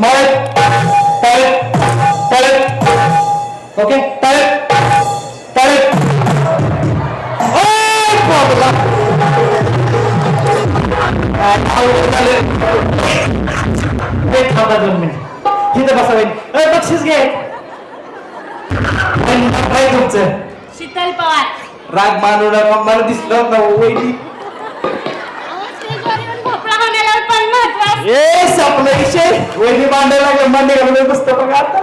मळत हे संपलं विषय. वहिनी मांडायला लागलं मांडे घालून बघा आता.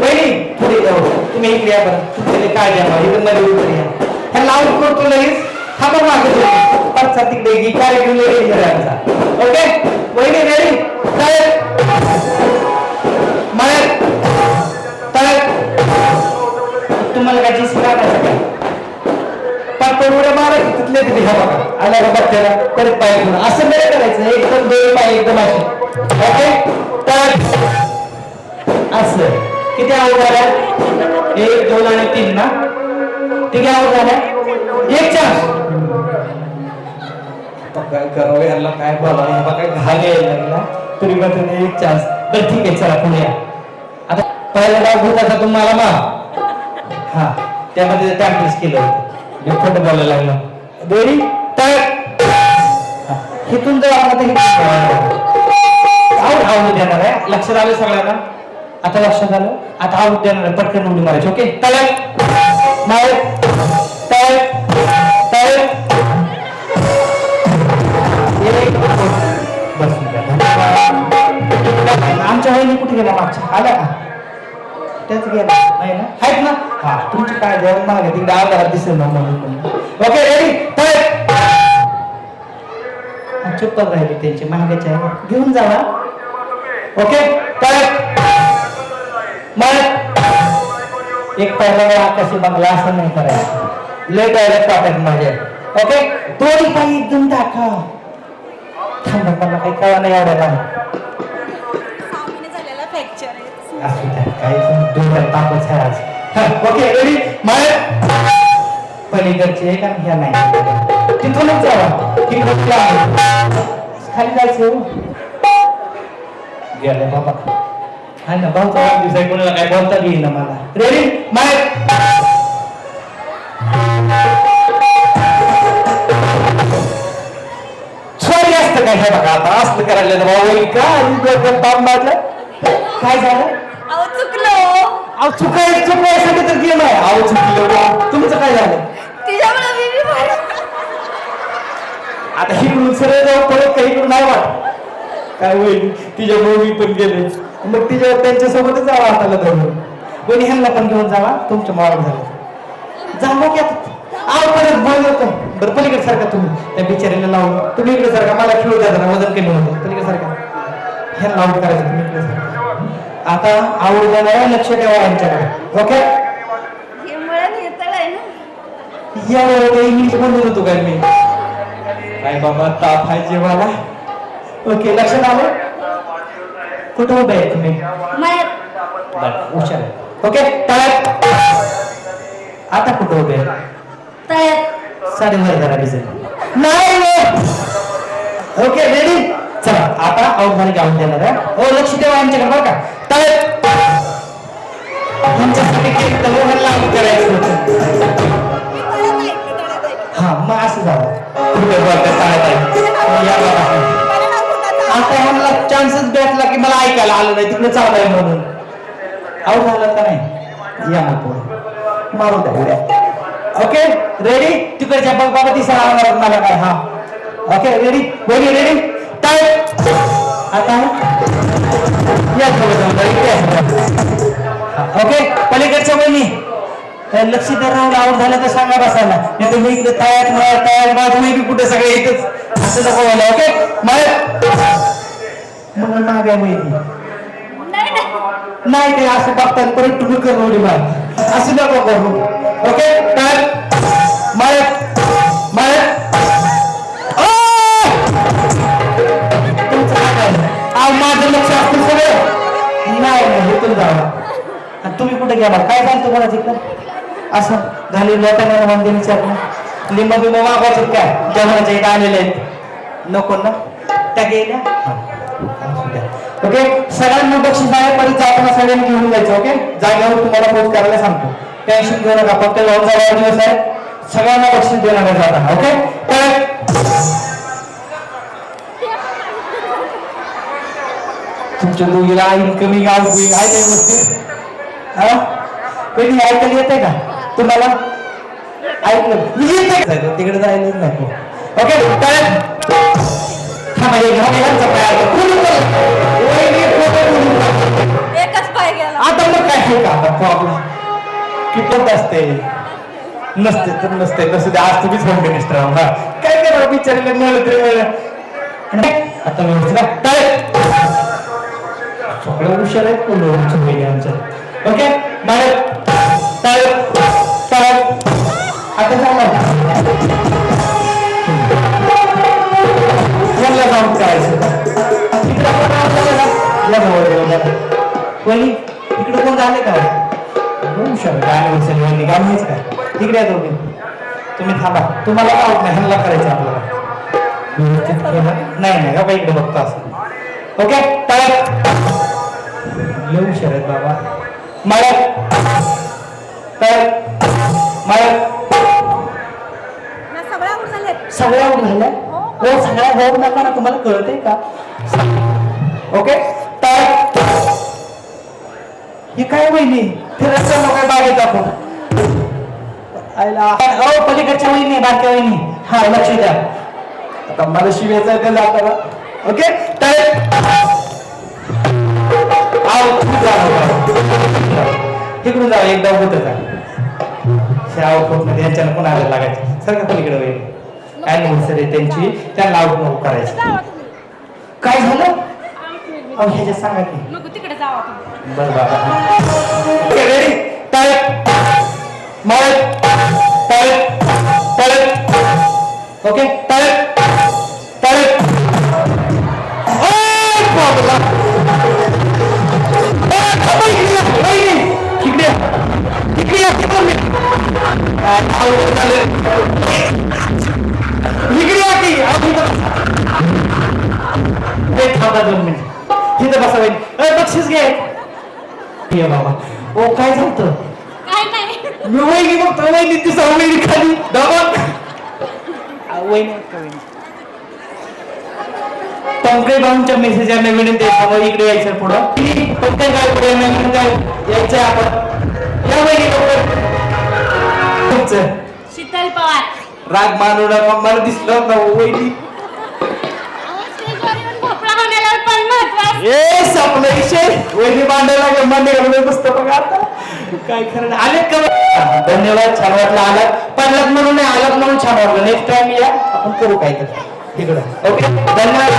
वहिनी पुढे जाऊ तुम्ही इकडे या बरं. काय द्या इकडे मध्ये उभं या. ह्याला आऊट करतो लगेच. थांबा मागे तुम्ही. पाचसा तिकडे ही कार्यक्रम रेडी करायचा ओके? वहिनी रेडी तळत मळत तुम्हाला काय जीस काय उड्या मारा की तिथले तिथे ह्या बघा. आल्या का बघायला परत पाय असं नाही करायचं. एकदम दोन पाय एकदम असे. ओके? असं. किती आवाज झाल्या? एक दोन आणि तीन ना? किती आवाज झाल्या? एक चार. काय करावं? याला काय बोलावं? याला काय घाल यायला तरी मात्र नाही एक चान्स तर ठीक आहे चला पुढे या. आता पहिला डाव होता तुम्हाला मा हा. त्यामध्ये टॅम्पिस केलं होतं. मी खोटं बोलायला लागलो. रेडी तर हिथून जर आपण आऊट आऊट देणार आहे. लक्षात आलं सगळ्यांना? आता लक्षात आलं? आता आऊट देणार आहे. पटकन उडी मारायची ओके? तळत मार. तळत बस आमच्या वहिनी कुठे गेला मागच्या. आल्या का? त्याच गेला. नाही ना? आहेत ना? हा तुमची काय जेवण मागे तिकडे आला दिसेल ना म्हणून ओके रेडी चप्पल राहिली त्यांची महागाची आहे घेऊन जावा ओके तर मग एक पहिला वेळा आकाशी बंगला असं नाही करायचं. लेट आहे पाठक माझे ओके दोन्ही काही एकदम दाखव थांबा मला काही कळा नाही आवडायला फ्रॅक्चर असू द्या काही पण डोक्यात तापच आहे आज ओके रेडी माय पलीकडचे एक आणि ह्या नाही तिथूनच जावा ही गोष्ट आहे खाली जायचं हो. गेले बाबा हा ना भाऊचा वाढदिवस आहे कोणाला काय बोलता येईल ना मला रेडी माय सॉरी असतं काय हे बघा आता असलं करायला तर भाऊ काय झालं अहो चुकलो अहो चुकाय चुकायसाठी तर गेलं आहे अहो चुकलं तुमचं काय झालं? तिच्यामुळे मी बी मारलं. आता इकडून सरळ जाऊ परत काही इकडून नाही वाट काय होईल? तिच्यामुळे मी पण गेले. मग तिच्या त्यांच्यासोबतच जावा हाताला धरून कोणी ह्यांना पण घेऊन जावा. तुमच्या मावळ झालं. जाऊ की आता. आव परत बोल होतो. बरं पलीकडे सारखा तुम्ही. त्या बिचारीला लावून. तुम्ही इकडे सारखा. मला खेळू द्या जरा. वजन कमी होतं. पलीकडे सारखा. ह्यांना आऊट करायचं. तुम्ही इकडे सारखा. आता आवड देणार लक्ष ठेवा यांच्याकडे. ओके आहे या वेळेला इंग्लिश म्हणून होतो काय मी? काय बाबा ताप आहे जेवायला? ओके लक्षात आलं? कुठं उभे आहे तुम्ही? हुशार आहे. ओके तळ्यात. आता कुठं उभे आहे तळ्यात. साडेवर जरा दिसेल. नाही ओके रेडी चला आता झाली गाऊन देणार आहे. हो लक्ष ठेवा आमच्याकडे बरं का? तुमच्यासाठी केक तर मोहनला करायचं होतं. हा मग असं झालं. आता ह्यांना चान्सच भेटला की मला ऐकायला आलं नाही तिकडे चाललंय म्हणून. आऊट झालं का नाही? या मग पुढे. मारू द्या उड्या ओके रेडी तिकडच्या बाबा ती सहा मला काय. हा. ओके रेडी बोली रेडी टाय आता. या थोडं ओके? पलीकडच्या बहिणी तर लक्ष द्या राहून आऊट झालं तर सांगा बसायला. नाही तर मी इकडे तयार तयार तयार माझ मी बी कुठे सगळे इथंच असं नको व्हायला ओके? मग? मग मागे माहिती नाही ते असं बघताना परत तुम्ही करू उडी मार. असं नको करू. ओके? तर कुठे गेला काय सांगतो तुम्हाला तिकडं असं झाली लोकांना मंदिर विचारलं लिंब बिंब मागवायचे काय? जेवणाच्या इथं आलेले आहेत. नको ना? त्या गेल्या ओके? सगळ्यांना बक्षीस आहे परत जाताना सगळ्यांनी घेऊन जायचं ओके? जागेवर तुम्हाला पोच करायला सांगतो. टेन्शन घेऊ नका फक्त लॉनचा वाढदिवस आहे. सगळ्यांना बक्षीस देणार आहे जाताना ओके? तर तुमच्या दोघीला इन्कमिंग आउटगोईंग आहे काही गोष्टी हा? कधी ऐकायला येते का? तुम्हाला? ऐकलं. येते? तिकडे जायलाच नको. ओके आता. मग काय आहे का? आता प्रॉब्लेम किपत असते? नसते तर नसते. नसते आज तुम्हीच होम मिनिस्टर आहो हा. काय करा बिचारीला मिळलं तरी मिळलं. आता व्यवस्थित हुशार आहेत कोण? आमच्या. ओके? मारत टाळ्या. टाळ्या. आता सांगा कोणला जाऊन करायचं? तिकडं का? इकडे कोण का? शकत उचल काय तिकडे या तुम्ही थांबा. तुम्हाला काय होत नाही हल्ला करायचं आपल्याला. नाही नाही. बाबा इकडे बघतो असं. ओके? टाळ्या लय शकत बाबा. माळ्या टाळ्या माळ्या या सगळ्या सगळ्या झाल्या? हो. सगळ्या होऊ नका ना तुम्हाला कळतंय का? ओके? तर हे काय वहिनी? फिरत चाललो काय बागेत आपण आईला. हो पलीकडच्या वहिनी बारक्या वहिनी. हा लक्ष द्या. आता मला शिवायचं आहे ते जाताना. ओके? तर तिकडून जा एकदा होत जा शावमध्ये यांच्यानं पण आलं लागायचं. सारखं पलीकडे वहिनी अॅनिव्हर्सरी त्यांची? त्यांना आउट नको करायचं. काय झालं? अहो ह्याच्यात सांगा की. तिकडे जावा तुम्ही. बरं बाबा ओके टाळत बसा बक्षीस घे. ये बाबा. ओ काय झालं काय नाही. मी वहिनी वहिनी ती वहिनी खाली. दाबा. वहिनी का वहिनी. पंकज भाऊंच्या मेसेज यांना विनंती आहे त्यामुळे इकडे यायचं पुढं. पंकज गाव पुढे यायचं आपण. या वहिनी शीतल पवार. राग मानू नका. मला दिसलं ना वहिनी. ए संपलं विषय. वहिनी मांडायला लागलं मांडे घालून बसतो बघा आता. काय खरं आले का धन्यवाद छान वाटलं आलात. पडलात म्हणून नाही आलात म्हणून छान वाटलं. नेक्स्ट टाइम या आपण करू काय तर तिकडं. ओके धन्यवाद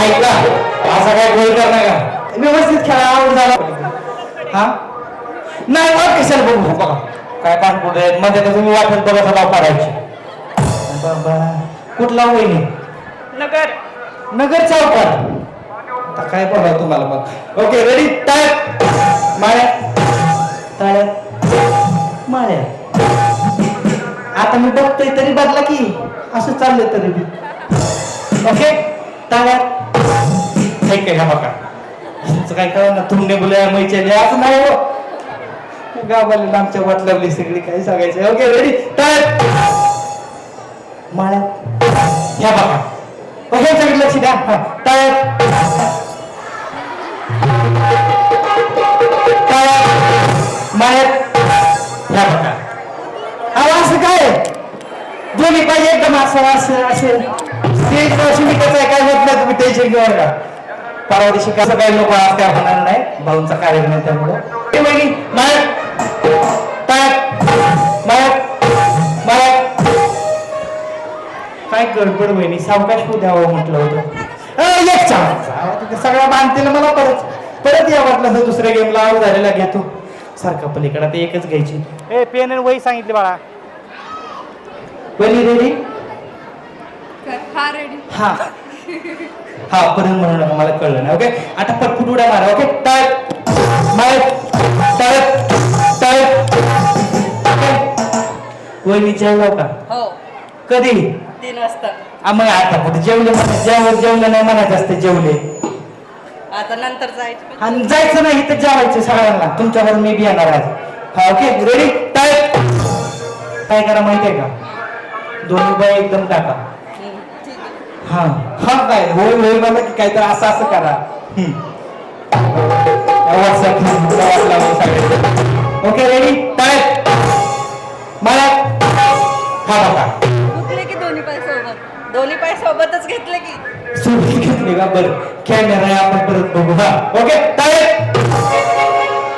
ऐका. असा काय गोल कर नका व्यवस्थित खेळा आवड झाला. हा? नाही मग कशाला बघू? बघा. काय पाठ पुढे मध्ये तुम्ही वाटत बघा नाव पाडायची. बाबा. कुठला वहिनी? नगर. नगर चौकात आता काय बघा तुम्हाला मग? ओके रेडी टाळ्यात माळ्या. टाळ्यात माळ्या. आता मी बघतोय तरी बदला की असं चाललंय तरी बी. ओके टाळ्यात ठीक आहे हा बघा. तुमचं काय करा ना तुमने बोलया मैचे असं नाही हो. गावाला आमच्या वाट लावली सगळी काही सांगायचं. ओके रेडी टाळ्यात माळ्यात ह्या बघा ओके सगळं लक्ष द्या. हा, टाळ्यात बघा काय? दोन्ही पाहिजे एकदम असं असं असेल स्टेज वर्षी मी काय होत नाही तुम्ही टेन्शन घेऊ नका. परवा दिवशी कसं काय लोक आज काय होणार नाही. भाऊंचा कार्यक्रम आहे त्यामुळं. ए वहिनी काय गडबड वहिनी? सावकाश होऊ द्यावं म्हटलं होतं. एक चहा सगळं बांधतील मला परत. परत या वाटलं तर दुसऱ्या गेमला आऊट झालेला घेतो सारखा पलीकडे आता एकच घ्यायची. ए पेन आणि वही सांगितली बाळा. वहिनी रेडी हा रेडी हा. हा परत म्हणू नका मला कळलं नाही ओके आता पटपट उड्या मारा ओके टाळत मारत टाळत टाळत वहिनी जेवलो का? हो. कधी? तीन वाजता. आ, मग आता कुठे जेवले म्हणा? जेवण जेवलं नाही म्हणायचं असतं जेवले. आता नंतर जायचं. आणि जायचं नाही तर जेवायचं सगळ्यांना. तुमच्यावर मी बी येणार आज हा ओके रेडी टाय काय करा माहितीये का? दोन्ही बाय एकदम टाका. ठीक आहे. हा. हा काय? होय होय बघा की काहीतरी असं असं करा. व्हॉट्सअप काय कॅमेरा आहे आपण परत बघू हा ओके टाळ्यात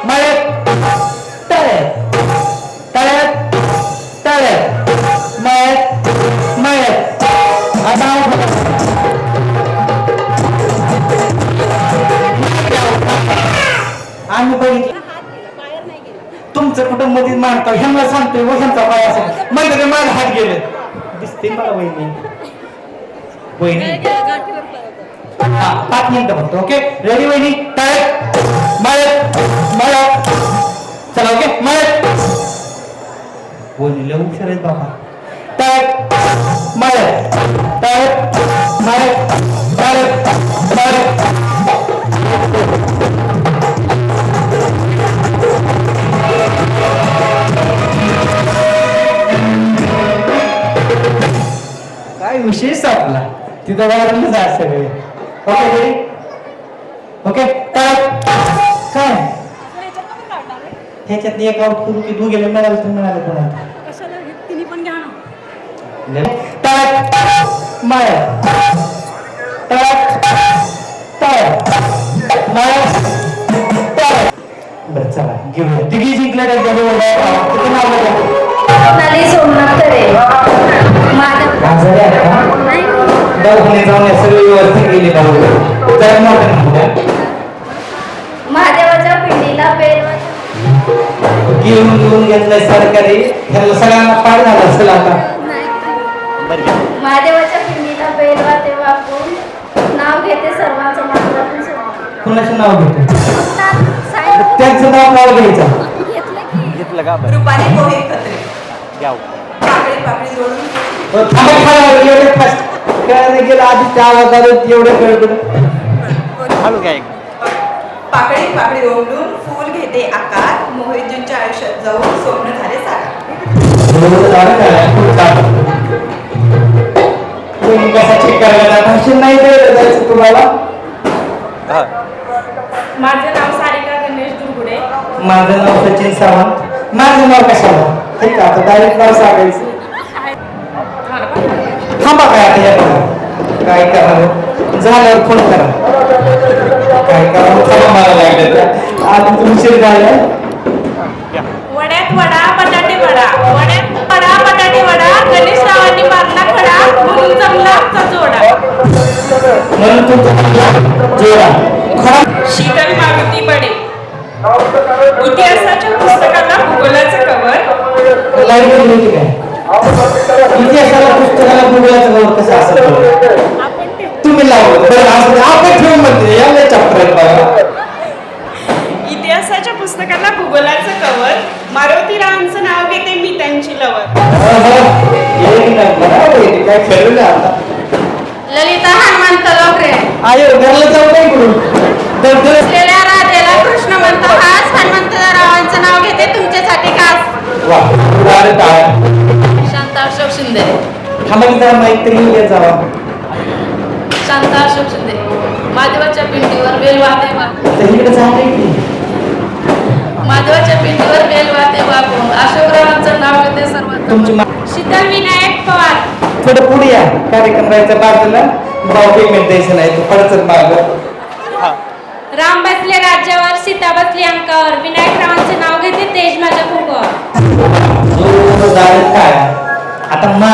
माळ्यात टाळ्यात टाळ्यात टाळ्यात माळ्यात माळ्यात आता आम्ही बघितलं तुमचं कुटुंबमध्ये मानतो ह्यांना सांगतोय व ह्यांचा पाय असेल म्हणजे माझा हात गेले दिसते मला वहिनी वहिनी हा पाच मिनिटं फक्त ओके? रेडी वहिनी? टाळत मळत मळत. चला ओके? मळत. बोलले हुशार आहेत बाबा. टाळत मळत. टाळत मळत मळत मळत. काय विशेष आपला तिथं वायरल जा सगळे. ओके ओके काय ह्याच्यात एक आउट करू की दोघेला मिळालं तर मिळालं कोणाला? हे पण घ्या ना. बरं चला घेऊया. तिघी जिंकल्या त्यांच्या सोमनाथ माझं दवाखान्यात जाऊन या सगळी व्यवस्था केली पाहिजे नाव द्या. महादेवाच्या पिंडीला घेऊन घेऊन घेतलंय सरकारी. ह्याला सगळ्यांना पाड झाला असेल आता. महादेवाच्या पिंडीला वापरून नाव घेते सर्वांचं. कुणाचं नाव घेतो? त्यांचं नाव नाव घ्यायचं. घेतलं की रुपाली मोहित खत्रे पाकळी पाकळी जोडून. कळलं गेलं आधी त्या आवाजात एवढं कळलं पाकळी पाकळी ओढून फूल घेते आकार मोहितजींच्या आयुष्यात जाऊन स्वप्न झाले काय? नाही जायचं तुम्हाला? माझं नाव सारिका गणेश दुर्गुडे. माझं नाव सचिन सावंत. माझं नाव कशाला? ठीक आहे आता डायरेक्ट नाव सांगायचं. थांबा काय आता. काय करा? झाल्यावर फोन करा. काय करा? थांबा मला लागलं आता तुमची झालं वड्यात वडा बटाटे वडा. वड्यात वडा बटाटे वडा. गणेशरावांनी मारला खडा. म्हणून जमला आमचा जोडा. म्हणून तुमचं जोडा. खरा शीतल मारुती बडे. इतिहासाच्या पुस्तकाला भूगोलाचं कवर काय? इतिहासाला पुस्तकाला भूगोलाचं नाव कसं असेल तुम्ही लावलं बरं असं नाही. आपण ठेवून म्हणते. याला चॅप्टर बघा इतिहासाच्या पुस्तकाला भूगोलाचं कवर मारुतीरावांचं नाव घेते मी त्यांची लवर ललिता हनुमंत लोकरे. आयो घरला जाऊ काय करू तर तर असलेल्या राजाला कृष्ण म्हणतो हाच हनुमंतरावांचं नाव घेते तुमच्यासाठी खास. वा. शांता अशोक शिंदे. थांबा की जरा माईक तरी जावा. शांता अशोक शिंदे. महादेवाच्या पिंडीवर बेल वाहते वा तर इकडे झालंय की महादेवाच्या पिंडीवर बेल वाहते वापरून अशोकरावांचं नाव घेते सर्वात तुमची मा- शीतल विनायक पवार. थोडं पुढे या कार्यक्रम राहायचा बाजूला. भाऊ पेमेंट द्यायचं नाही. तू पडचत माग. राम बसले राज्यावर सीता बसली अंकावर. विनायकरावांचे नाव घेते तेज माझ्या कुंकवावर जो काय? आता मा